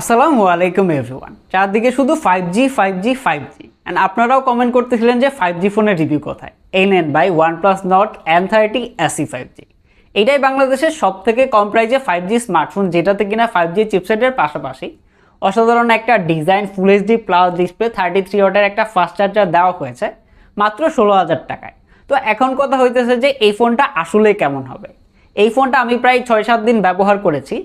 আসসালামু আলাইকুম এভরিওয়ান চারদিকে শুধু five G five G five G and আপনারাও কমেন্ট করতেছিলেন যে ফাইভ জি ফোনের রিভিউ কোথায়? এই নেন by one plus Nord N thirty SE five G এইটাই বাংলাদেশের সব থেকে কম প্রাইজে ফাইভ জি স্মার্টফোন যেটাতে কিনা ফাইভ জি চিপসেটের পাশাপাশি অসাধারণ একটা design full HD plus display thirty three ওয়াটের একটা ফাস্ট চার্জার দেওয়া হয়েছে, মাত্র ষোলো হাজার টাকায়। তো এখন কথা হইতেছে যে এই ফোনটা আসলে কেমন হবে? এই ফোনটা আমি প্রায় ছয় সাত দিন ব্যবহার করেছি।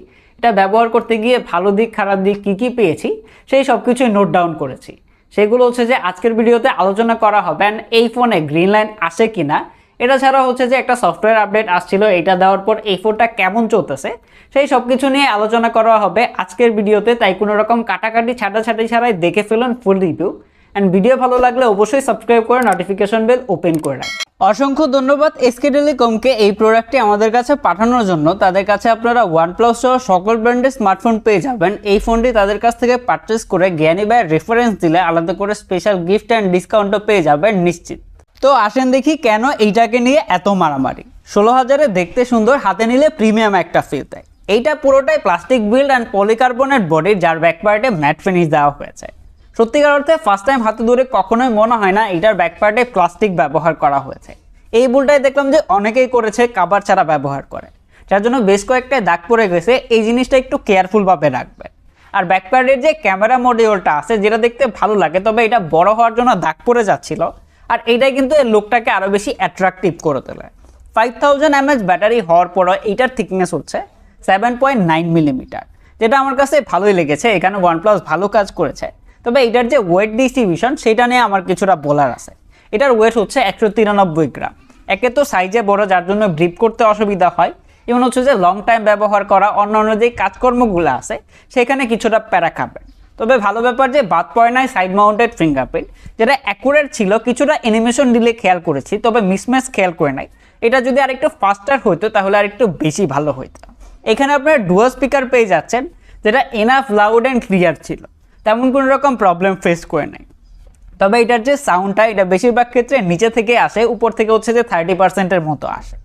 এটা ব্যবহার করতে গিয়ে ভালো দিক, খারাপ দিক কী কী পেয়েছি, সেই সব কিছুই নোট ডাউন করেছি। সেগুলো হচ্ছে যে আজকের ভিডিওতে আলোচনা করা হবে অ্যান্ড এই ফোনে গ্রিন লাইন আসে কি না এটা ছাড়া হচ্ছে যে একটা সফটওয়্যার আপডেট আসছিল এটা দেওয়ার পর এই ফোনটা কেমন চলতেছে, সেই সব কিছু নিয়ে আলোচনা করা হবে আজকের ভিডিওতে, তাই কোনো রকম কাটাকাটি, ছাটাছাটি ছাড়াই দেখে ফেলুন ফুল রিভিউ অ্যান্ড ভিডিও ভালো লাগলে অবশ্যই সাবস্ক্রাইব করে নোটিফিকেশন বেল ওপেন করে রাখবেন। অসংখ্য ধন্যবাদ এসকে টেলিকমকে এই প্রোডাক্টটি আমাদের কাছে পাঠানোর জন্য। তাদের কাছে আপনারা ওয়ানপ্লাস সহ সকল ব্র্যান্ডের স্মার্টফোন পেয়ে যাবেন। এই ফোনটি তাদের কাছ থেকে পারচেস করে জ্ঞানী ভাইয়ের রেফারেন্স দিলে আলাদা করে স্পেশাল গিফট অ্যান্ড ডিসকাউন্টও পেয়ে যাবেন নিশ্চিত। তো আসেন দেখি কেন এইটাকে নিয়ে এত মারামারি। ষোলো হাজারে দেখতে সুন্দর, হাতে নিলে প্রিমিয়াম একটা ফিল দেয়। এইটা পুরোটাই plastic build and polycarbonate body যার ব্যাক পার্টে ম্যাট ফিনিশ দেওয়া হয়েছে। সত্যিকার অর্থে ফার্স্ট টাইম হাতে ধরে কখনোই মনে হয় না এটার ব্যাক পার্টে প্লাস্টিক ব্যবহার করা হয়েছে। এই বুলটাই দেখলাম যে অনেকেই করেছে, কাবার ছাড়া ব্যবহার করে। যার জন্য বেশ কয়েকটা দাগ পড়ে গেছে, এই জিনিসটা একটু কেয়ারফুলভাবে রাখবে। আর ব্যাক প্যাডের যে ক্যামেরা মডিউলটা আছে, যেটা দেখতে ভালো লাগে, তবে এটা বড় হওয়ার জন্য দাগ পড়ে যাচ্ছিল। আর এইটাই কিন্তু এর লোকটাকে আরও বেশি অ্যাট্রাকটিভ করে তোলে। ফাইভ থাউজেন্ড এমএচ ব্যাটারি হওয়ার পরও এইটার থিকনেস হচ্ছে সেভেন পয়েন্ট নাইন মিলিমিটার যেটা আমার কাছে ভালোই লেগেছে। এখানে ওয়ানপ্লাস ভালো কাজ করেছে। তবে এটার যে ওয়েট ডিস্ট্রিবিউশন সেটা নিয়ে আমার কিছুটা বলার আছে। এটার ওয়েট হচ্ছে একশো তিরানব্বই গ্রাম। একে তো সাইজে বড়, যার জন্য গ্রিপ করতে অসুবিধা হয়। এবং হচ্ছে যে লং টাইম ব্যবহার করা অন্য অন্য যে কাজকর্মগুলো আছে, সেখানে কিছুটা প্যারা খাবে। তবে ভালো ব্যাপার যে বাদ পড়ে নাই সাইড মাউন্টেড ফিঙ্গারপ্রিন্ট যেটা অ্যাকুরেট ছিল, কিছুটা অ্যানিমেশন দিলে খেয়াল করেছি, তবে মিসম্যাচ খেয়াল করে নাই। এটা যদি আরেকটু ফাস্টার হইতো, তাহলে আরেকটু বেশি ভালো হইতো। এখানে আপনারা ডুয়াল স্পিকার পেয়ে যাচ্ছেন, যেটা এনাফ লাউড অ্যান্ড ক্লিয়ার ছিল। তেমন কোনো রকম প্রবলেম ফেস করে নাই। তবে এটার যে সাউন্ডটা এটা বেশিরভাগ ক্ষেত্রে নিচে থেকে আসে, উপর থেকে হচ্ছে যে থার্টি পার্সেন্টের মতো আসে।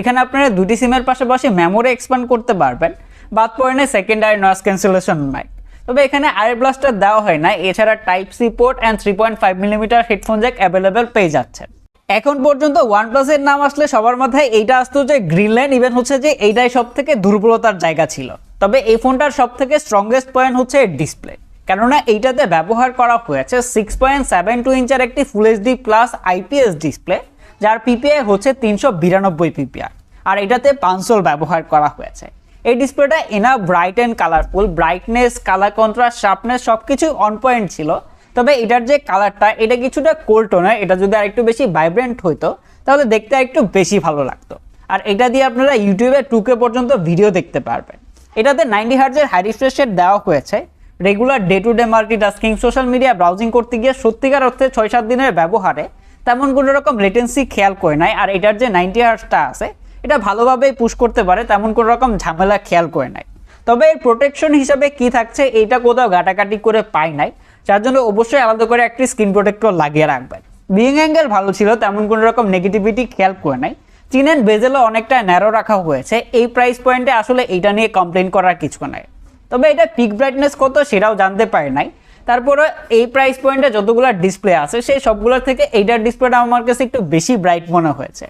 এখানে আপনারা দুটি সিমের পাশাপাশি মেমোরি এক্সপ্যান্ড করতে পারবেন, বাদ পড়ে নেই সেকেন্ডারি নয়েস ক্যান্সেলেশন মাইক তবে এখানে আয়ার ব্লাস্টার দেওয়া হয় না এছাড়া type C port and three point five millimetre headphone jack available পেয়ে যাচ্ছেন। এখন পর্যন্ত ওয়ান প্লাসের নাম আসলে সবার মাথায় এইটা আসতো যে গ্রিনল্যান্ড ইভেন হচ্ছে যে এইটাই সব থেকে দুর্বলতার জায়গা ছিল। তবে এই ফোনটার সব থেকে স্ট্রংগেস্ট পয়েন্ট হচ্ছে ডিসপ্লে কেননা এইটাতে ব্যবহার করা হয়েছে সিক্স পয়েন্ট সেভেন টু ইঞ্চের একটি full HD plus IPS display যার পিপিআই হচ্ছে তিনশো বিরানব্বই পিপিআর আর এটাতে পাঁচশোল ব্যবহার করা হয়েছে। এই ডিসপ্লেটা enough bright and colourful brightness colour contrast sharpness সব কিছুই অন পয়েন্ট ছিল। তবে এটার যে কালারটা এটা কিছুটা কোল্ড টোনের এটা যদি আরেকটু বেশি ভাইব্রেন্ট হইতো, তাহলে দেখতে একটু বেশি ভালো লাগতো। আর এটা দিয়ে আপনারা ইউটিউবে টুকে পর্যন্ত ভিডিও দেখতে পারবেন। এটাতে নাইনটি হার্জের হাই রিফ্রেশ দেওয়া হয়েছে। Regular day to day multitasking social media browsing করতে গিয়ে সত্যিকার অর্থে ছয় সাত দিনের ব্যবহারে তেমন কোনো রকম লেটেন্সি খেয়াল করে নাই। আর এটার যে নাইনটি হার্সটা আছে, এটা ভালোভাবেই পুশ করতে পারে, তেমন কোনো রকম ঝামেলা খেয়াল করে নাই। তবে এর প্রোটেকশন হিসাবে কি থাকছে, এইটা কোথাও ঘাটাঘাটি করে পাই নাই। যার জন্য অবশ্যই আলাদা করে একটি স্ক্রিন প্রোটেক্টর লাগিয়ে রাখবেন। বিং অ্যাঙ্গেল ভালো ছিল, তেমন কোনো রকম নেগেটিভিটি খেয়াল করে নাই। চিন অ্যান্ড বেজেলও অনেকটা ন্যারো রাখা হয়েছে। এই প্রাইস পয়েন্টে আসলে এইটা নিয়ে কমপ্লেন করার কিছু নাই। তবে এটা পিক ব্রাইটনেস কত সেটাও জানতে পারে নাই। তারপরে এই প্রাইস পয়েন্টে যতগুলো ডিসপ্লে আছে, সেই সবগুলোর থেকে এইটার ডিসপ্লেটা আমার কাছে একটু বেশি ব্রাইট মনে হয়েছে।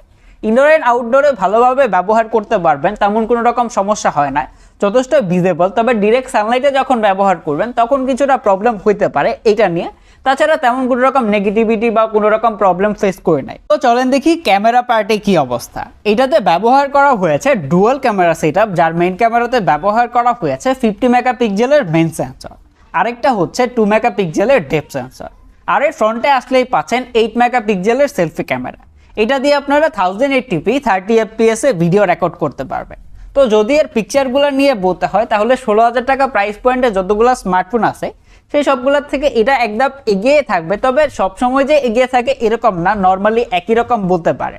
ইনডোর অ্যান্ড আউটডোরে ভালোভাবে ব্যবহার করতে পারবেন, তেমন কোনো রকম সমস্যা হয় না। যথেষ্ট ভিজেবল তবে ডিরেক্ট সানলাইটে যখন ব্যবহার করবেন, তখন কিছুটা প্রবলেম হইতে পারে, এটা নিয়ে তাছাড়া তেমন কোনো রকম নেগেটিভিটি বা কোনো রকম প্রবলেম ফেস করে নাই। তো চলেন দেখি ক্যামেরা পার্টে কি অবস্থা। এটাতে ব্যবহার করা হয়েছে ডুয়াল ক্যামেরা সেট যার মেইন ক্যামেরাতে ব্যবহার করা হয়েছে ফিফটি মেগা মেগাপিক্সেলের মেন সেন্সর আরেকটা হচ্ছে টু মেগা মেগাপিক্সেলের ডেপ সেন্সর আর এর ফ্রন্টে আসলেই পাচ্ছেন এইট মেগা মেগাপিক্সেলের সেলফি ক্যামেরা এটা দিয়ে আপনারা thousand eight TP thirty FPS এ ভিডিও রেকর্ড করতে পারবেন। তো যদি এর পিকচারগুলো নিয়ে বলতে হয়, তাহলে ষোলো হাজার টাকা প্রাইস পয়েন্টে যতগুলো স্মার্টফোন আছে সেই সবগুলোর থেকে এটা একদম এগিয়ে থাকবে। তবে সবসময় যে এগিয়ে থাকে এরকম না নর্মালি একই রকম বলতে পারে।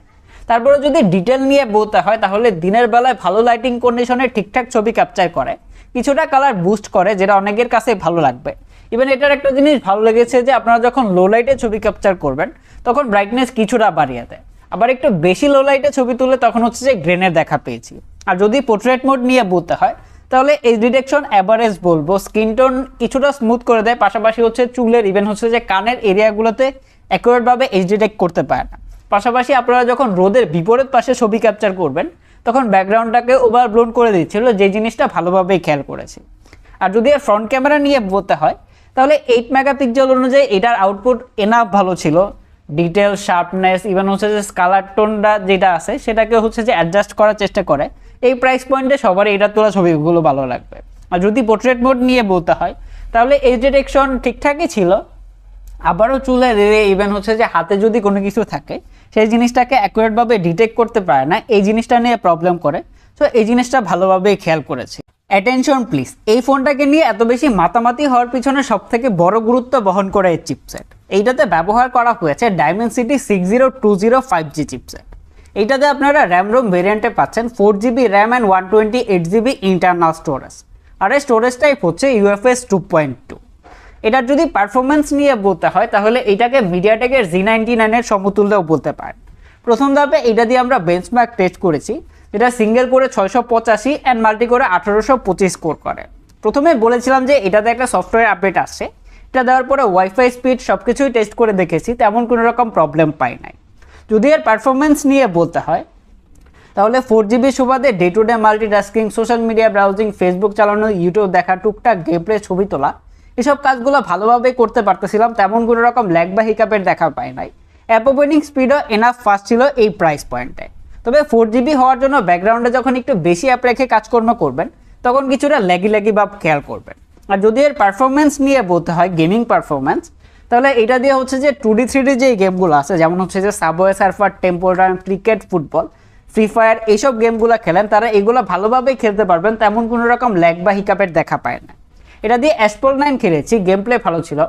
তারপরে যদি ডিটেল নিয়ে বলতে হয়, তাহলে দিনের বেলায় ভালো লাইটিং কন্ডিশনে ঠিকঠাক ছবি ক্যাপচার করে। কিছুটা কালার বুস্ট করে, যেটা অনেকের কাছে ভালো লাগবে। ইভেন এটার একটা জিনিস ভালো লেগেছে যে, আপনারা যখন লো লাইটে ছবি ক্যাপচার করবেন, তখন ব্রাইটনেস কিছুটা বাড়িয়ে দেয়। আবার একটু বেশি লো লাইটে ছবি তুলে তখন হচ্ছে যে গ্রেনের দেখা পেয়েছি। আর যদি পোর্ট্রেট মোড নিয়ে বলতে হয় তাহলে এই ডিটেকশন অ্যাভারেজ বলব। স্কিন টোন কিছুটা স্মুথ করে দেয়, পাশাপাশি হচ্ছে চুলের ইভেন হচ্ছে যে কানের এরিয়াগুলোতে অ্যাকুরেটভাবে এইচ ডিটেক্ট করতে পারে না। পাশাপাশি আপনারা যখন রোদের বিপরীত পাশে ছবি ক্যাপচার করবেন, তখন ব্যাকগ্রাউন্ডটাকে ওভার ব্লোন করে দিচ্ছিল, যে জিনিসটা ভালোভাবেই খেয়াল করেছি। আর যদি ফ্রন্ট ক্যামেরা নিয়ে বলতে হয়, তাহলে এইট মেগাপিক্সেল অনুযায়ী এটার আউটপুট এনাফ ভালো ছিল। ডিটেল শার্পনেস ইভেন হচ্ছে যে কালার টোনটা যেটা আছে, সেটাকে হচ্ছে যে অ্যাডজাস্ট করার চেষ্টা করে। এই প্রাইস পয়েন্টে সবার এটার তোলা ছবিগুলো ভালো লাগবে। আর যদি পোর্ট্রেট মোড নিয়ে বলতে হয়, তাহলে এই ডিটেকশন ঠিকঠাকই ছিল। আবারও চুলে রেড়ে ইভেন হচ্ছে যে হাতে যদি কোনো কিছু থাকে, সেই জিনিসটাকে অ্যাকুরেটভাবে ডিটেক্ট করতে পারে না, এই জিনিসটা নিয়ে প্রবলেম করে। সো এই জিনিসটা ভালোভাবেই খেয়াল করেছে। অ্যাটেনশন প্লিজ এই ফোনটাকে নিয়ে এত বেশি মাতামাতি হওয়ার পিছনে সব থেকে বড় গুরুত্ব বহন করে এই চিপসেট এইটাতে ব্যবহার করা হয়েছে Dimensity six zero two zero five G chipset এইটাতে আপনারা র্যাম রোম ভেরিয়েন্টে পাচ্ছেন four GB RAM and one twenty eight GB internal storage আর এই স্টোরেজ টাইপ হচ্ছে ইউএফএস টু পয়েন্ট টু এটার যদি পারফরমেন্স নিয়ে বলতে হয়, তাহলে এটাকে মিডিয়াটেকের জি নাইনটি নাইনের সমতুল্যও বলতে পারেন। প্রথম ধাপে এটা দিয়ে আমরা বেঞ্চমার্ক টেস্ট করেছি, যেটা সিঙ্গেল করে ছয়শো পঁচাশি অ্যান্ড মাল্টি করে আঠারোশো পঁচিশ স্কোর করে। প্রথমে বলেছিলাম যে এটাতে একটা সফটওয়্যার আপডেট আসছে এটা দেওয়ার পরে ওয়াইফাই স্পিড সব কিছুই টেস্ট করে দেখেছি, তেমন কোনো রকম প্রবলেম পাই নাই। যদি এর পারফরমেন্স নিয়ে বলতে হয়, তাহলে ফোর জিবি সুবাদে day to day multitasking social media browsing Facebook চালানো ইউটিউব দেখা, টুকটাক গেমপ্লে ছবি তোলা, এসব কাজগুলো ভালোভাবে করতে পারতেছিলাম, তেমন কোনো রকম ল্যাগ বা হিকাপের দেখা পাই নাই। অ্যাপ ওপেনিং স্পিডও এনাফ ফাস্ট ছিল এই প্রাইস পয়েন্টে তবে ফোর জিবি হওয়ার জন্য ব্যাকগ্রাউন্ডে যখন একটু বেশি অ্যাপ রেখে কাজকর্ম করবেন, তখন কিছুটা ল্যাগি ল্যাগি বা খেয়াল করবেন। আর যদি এর পারফরমেন্স নিয়ে বলতে হয় গেমিং পারফরমেন্স তাহলে এটা দিয়ে হচ্ছে যে টু ডি থ্রি ডি যে গেমগুলো আছে, যেমন হচ্ছে যে Subway Surfer Temple Run cricket football Free Fire এইসব গেমগুলো খেলেন, তারা এগুলো ভালোভাবেই খেলতে পারবেন, তেমন কোনো রকম ল্যাগ বা হিকাপের দেখা পায় না। এটা দিয়ে অ্যাসপোল নাইন খেলেছি গেম প্লে ভালো ছিল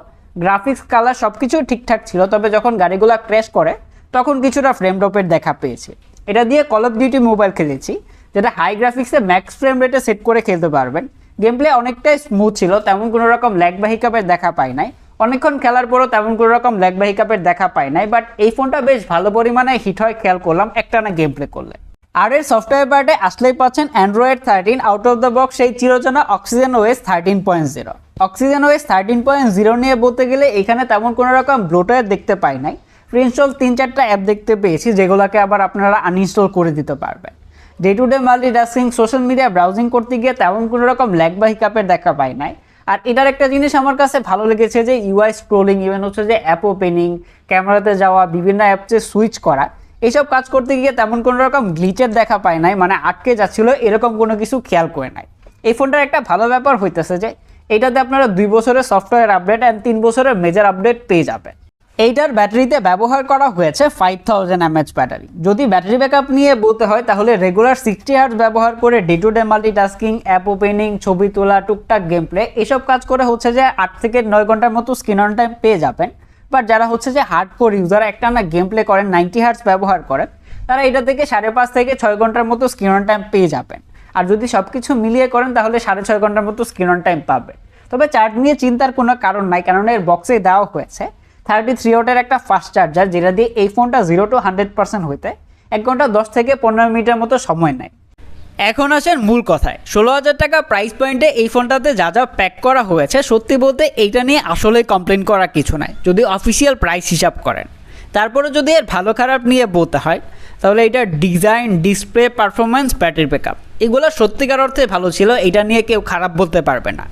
গ্রাফিক্স কালার সব কিছু ঠিকঠাক ছিল, তবে যখন গাড়িগুলো ক্র্যাশ করে, তখন কিছুটা ফ্রেম ড্রপের দেখা পেয়েছি। এটা দিয়ে কল অফ ডিউটি মোবাইল খেলেছি, যেটা হাই গ্রাফিক্সে ম্যাক্স ফ্রেম রেটে সেট করে খেলতে পারবেন। গেম প্লে অনেকটাই স্মুথ ছিল, তেমন কোনো রকম ল্যাগ বা হিকাপের দেখা পাই নাই। অনেকক্ষণ খেলার পরও তেমন কোনো রকম ল্যাগ বা হিকাপের দেখা পাই নাই বাট এই ফোনটা বেশ ভালো পরিমাণে হিট হয়, খেয়াল করলাম একটানা গেম প্লে করলে। আর এর সফটওয়্যার পার্টে আসলেই পাচ্ছেন Android thirteen out of the box সেই চিরচেনা Oxygen OS thirteen point zero Oxygen OS thirteen point zero নিয়ে বলতে গেলে এখানে তেমন কোনো রকম ব্লোটওয়্যার দেখতে পাই নাই। প্রিইনস্টল তিন চারটা অ্যাপ দেখতে পেয়েছি, যেগুলোকে আবার আপনারা আনইনস্টল করে দিতে পারবেন। Day to day multitasking social media browsing করতে গিয়ে তেমন কোনো রকম ল্যাগ বা হিকাপের দেখা পাই নাই। আর এটার একটা জিনিস আমার কাছে ভালো লেগেছে যে ইউআই স্ক্রোলিং ইভেন হচ্ছে যে অ্যাপ ওপেনিং ক্যামেরাতে যাওয়া, বিভিন্ন অ্যাপসে সুইচ করা, এইসব কাজ করতে গিয়ে তেমন কোনো রকম গ্লিচের দেখা পায় নাই মানে আটকে যাচ্ছিল, এরকম কোনো কিছু খেয়াল করে নাই। এই ফোনটার একটা ভালো ব্যাপার হইতেছে যে, এটাতে আপনারা দুই বছরের সফটওয়্যার আপডেট অ্যান্ড তিন বছরের মেজার আপডেট পেয়ে যাবেন। এইটার ব্যাটারিতে ব্যবহার করা হয়েছে ফাইভ থাউজেন্ড এমএচ ব্যাটারি। যদি ব্যাটারি ব্যাকআপ নিয়ে বলতে হয়, তাহলে রেগুলার সিক্সটি হার্টস ব্যবহার করে day to day multitasking app opening ছবি তোলা, টুকটাক গেম প্লে এসব কাজ করে হচ্ছে যে আট থেকে নয় ঘণ্টার মতো স্ক্রিন অন টাইম পেয়ে যাবেন। বাট যারা হচ্ছে যে হার্ড কোর ইউজার একটা না গেম প্লে করেন নাইনটি হার্স ব্যবহার করেন, তারা এটা থেকে সাড়ে পাঁচ থেকে ছয় ঘণ্টার মতো স্ক্রিন অন টাইম পেয়ে যাবেন। আর যদি সব কিছু মিলিয়ে করেন, তাহলে সাড়ে ছয় ঘণ্টার মতো স্ক্রিন অন টাইম পাবে তবে চার্জ নিয়ে চিন্তার কোনো কারণ নাই কারণ এর বক্সে দেওয়া হয়েছে। থার্টি থ্রি ওয়াটের একটা ফাস্ট চার্জার যেটা দিয়ে এই ফোনটা জিরো টু হান্ড্রেড পার্সেন্ট হইতে এক ঘণ্টা দশ থেকে পনেরো মিনিটের মতো সময় নেয়। এখন আসেন মূল কথায়। ষোলো হাজার টাকা প্রাইস পয়েন্টে এই ফোনটাতে যা যা প্যাক করা হয়েছে, সত্যি বলতে এইটা নিয়ে আসলে কমপ্লেন করার কিছু নাই, যদি অফিসিয়াল প্রাইস হিসাব করেন। তারপরে যদি এর ভালো খারাপ নিয়ে বলতে হয়, তাহলে এটা design display performance battery backup এগুলো সত্যিকার অর্থে ভালো ছিল, এটা নিয়ে কেউ খারাপ বলতে পারবে না।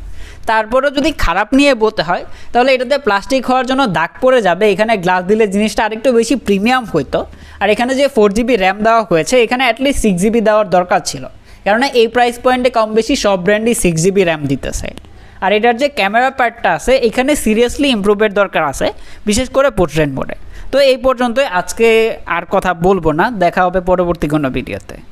তারপরেও যদি খারাপ নিয়ে বলতে হয়, তাহলে এটাতে প্লাস্টিক হওয়ার জন্য দাগ পড়ে যাবে। এখানে গ্লাস দিলে জিনিসটা আরেকটু বেশি প্রিমিয়াম হইতো। আর এখানে যে ফোর জিবি র্যাম দেওয়া হয়েছে, এখানে অ্যাটলিস্ট সিক্স জিবি দেওয়ার দরকার ছিল। কেননা এই প্রাইস পয়েন্টে কম বেশি সব ব্র্যান্ডই সিক্স জিবি র্যাম দিতেছে। আর এটার যে ক্যামেরা পার্টটা আছে, এখানে সিরিয়াসলি ইম্প্রুভের দরকার আছে, বিশেষ করে পোর্ট্রেট মোডে তো এই পর্যন্তই। আজকে আর কথা বলব না। দেখা হবে পরবর্তী কোনো ভিডিওতে